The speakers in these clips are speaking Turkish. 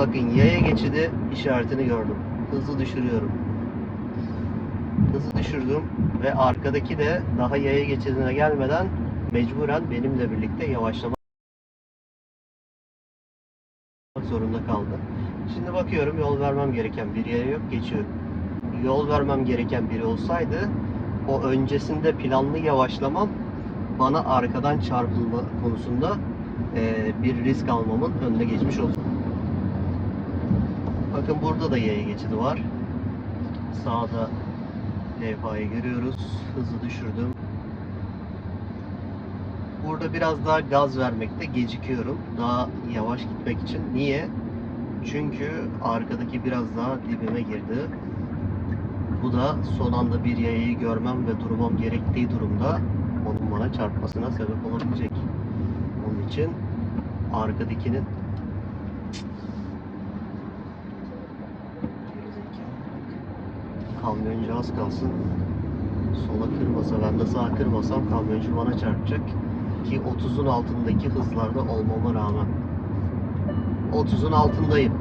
Bakın yaya geçidi işaretini gördüm. Hızı düşürüyorum. Hızı düşürdüm ve arkadaki de daha yaya geçidine gelmeden mecburen benimle birlikte yavaşlamak zorunda kaldı. Şimdi bakıyorum yol vermem gereken bir yere yok geçiyorum. Yol vermem gereken biri olsaydı o öncesinde planlı yavaşlamam bana arkadan çarpılma konusunda bir risk almamın önüne geçmiş olsun. Bakın burada da yaya geçidi var. Sağda levhayı görüyoruz. Hızı düşürdüm. Burada biraz daha gaz vermekte gecikiyorum. Daha yavaş gitmek için. Niye? Çünkü arkadaki biraz daha dibime girdi. Bu da son anda bir yayayı görmem ve durmam gerektiği durumda onun bana çarpmasına sebep olabilecek. Onun için arkadakinin kamyoncu az kalsın. Sola kırmasa ben de sağa kırmasam kamyoncu bana çarpacak. Ki 30'un altındaki hızlarda olmama rağmen. 30'un altındayım.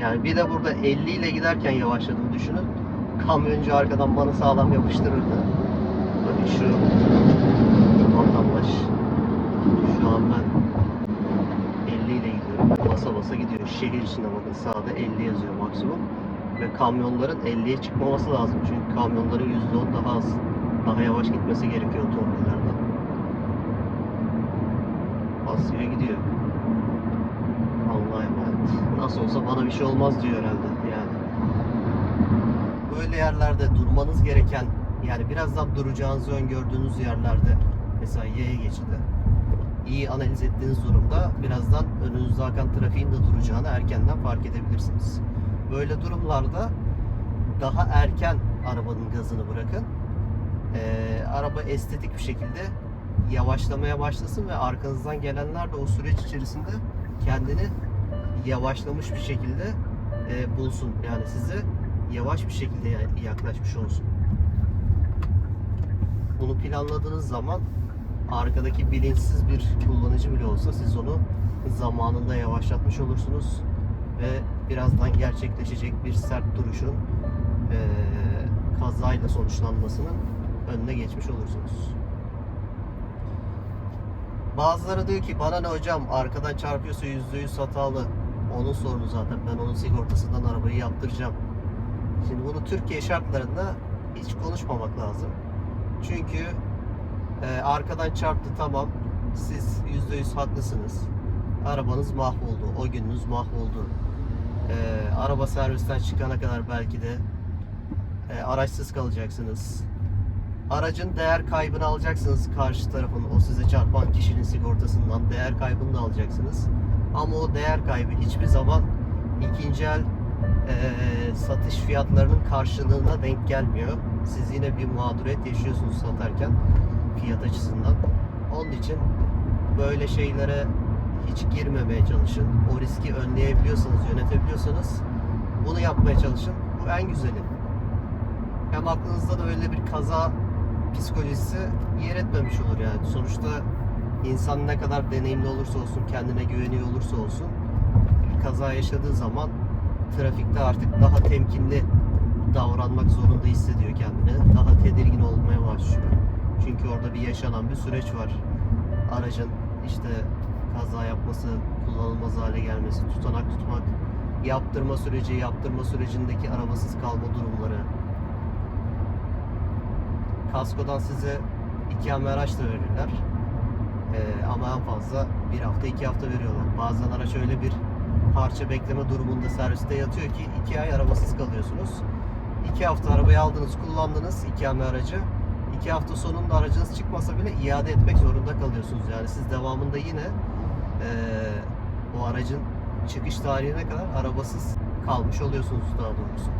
Yani bir de burada 50 ile giderken yavaşladığımı düşünün. Kamyoncu arkadan bana sağlam yapıştırırdı. Bakın şu vatandaş şu an ben 50 ile gidiyorum. Basa basa gidiyor. Şehir içinde bakın sağda 50 yazıyor maksimum ve kamyonların 50'ye çıkmaması lazım. Çünkü kamyonların %10 daha az, daha yavaş gitmesi gerekiyor otomobillerden. Basıyor gidiyor. Allah'a emanet. Nasıl olsa bana bir şey olmaz diyor herhalde yani. Böyle yerlerde durmanız gereken yani birazdan duracağınızı öngördüğünüz yerlerde mesela yaya geçidi iyi analiz ettiğiniz durumda birazdan önünüzde akan trafiğin de duracağını erkenden fark edebilirsiniz. Böyle durumlarda daha erken arabanın gazını bırakın. Ee, araba estetik bir şekilde yavaşlamaya başlasın ve arkanızdan gelenler de o süreç içerisinde kendini yavaşlamış bir şekilde e, bulsun. Yani size yavaş bir şekilde ya- yaklaşmış olsun. Bunu planladığınız zaman arkadaki bilinçsiz bir kullanıcı bile olsa siz onu zamanında yavaşlatmış olursunuz ve birazdan gerçekleşecek bir sert duruşun eee, kazayla sonuçlanmasının önüne geçmiş olursunuz. Bazıları diyor ki bana ne hocam arkadan çarpıyorsa yüzde yüz hatalı. Onun sorunu zaten ben onun sigortasından arabayı yaptıracağım. Şimdi bunu Türkiye şartlarında hiç konuşmamak lazım. Çünkü e, arkadan çarptı tamam. Siz yüzde yüz haklısınız. Arabanız mahvoldu. O gününüz mahvoldu. E, araba servisten çıkana kadar belki de e, araçsız kalacaksınız. Aracın değer kaybını alacaksınız karşı tarafın o size çarpan kişinin sigortasından değer kaybını da alacaksınız. Ama o değer kaybı hiçbir zaman ikinci el e, satış fiyatlarının karşılığına denk gelmiyor. Siz yine bir mağduriyet yaşıyorsunuz satarken fiyat açısından. Onun için böyle şeylere hiç girmemeye çalışın. O riski önleyebiliyorsanız, yönetebiliyorsanız bunu yapmaya çalışın. Bu en güzeli. Hem aklınızda da öyle bir kaza psikolojisi yer etmemiş olur yani. Sonuçta insan ne kadar deneyimli olursa olsun, kendine güveniyor olursa olsun bir kaza yaşadığı zaman trafikte artık daha temkinli davranmak zorunda hissediyor kendini. Daha tedirgin olmaya başlıyor. Çünkü orada bir yaşanan bir süreç var. Aracın işte kaza yapması, kullanılmaz hale gelmesi, tutanak tutmak, yaptırma süreci, yaptırma sürecindeki arabasız kalma durumları. Kaskodan size ikame araç da verirler. Ee, ama en fazla bir hafta, iki hafta veriyorlar. Bazen araç öyle bir parça bekleme durumunda serviste yatıyor ki iki ay arabasız kalıyorsunuz. İki hafta arabayı aldınız, kullandınız ikame aracı. İki hafta sonunda aracınız çıkmasa bile iade etmek zorunda kalıyorsunuz. Yani siz devamında yine eee o aracın çıkış tarihine kadar arabasız kalmış oluyorsunuz daha doğrusu.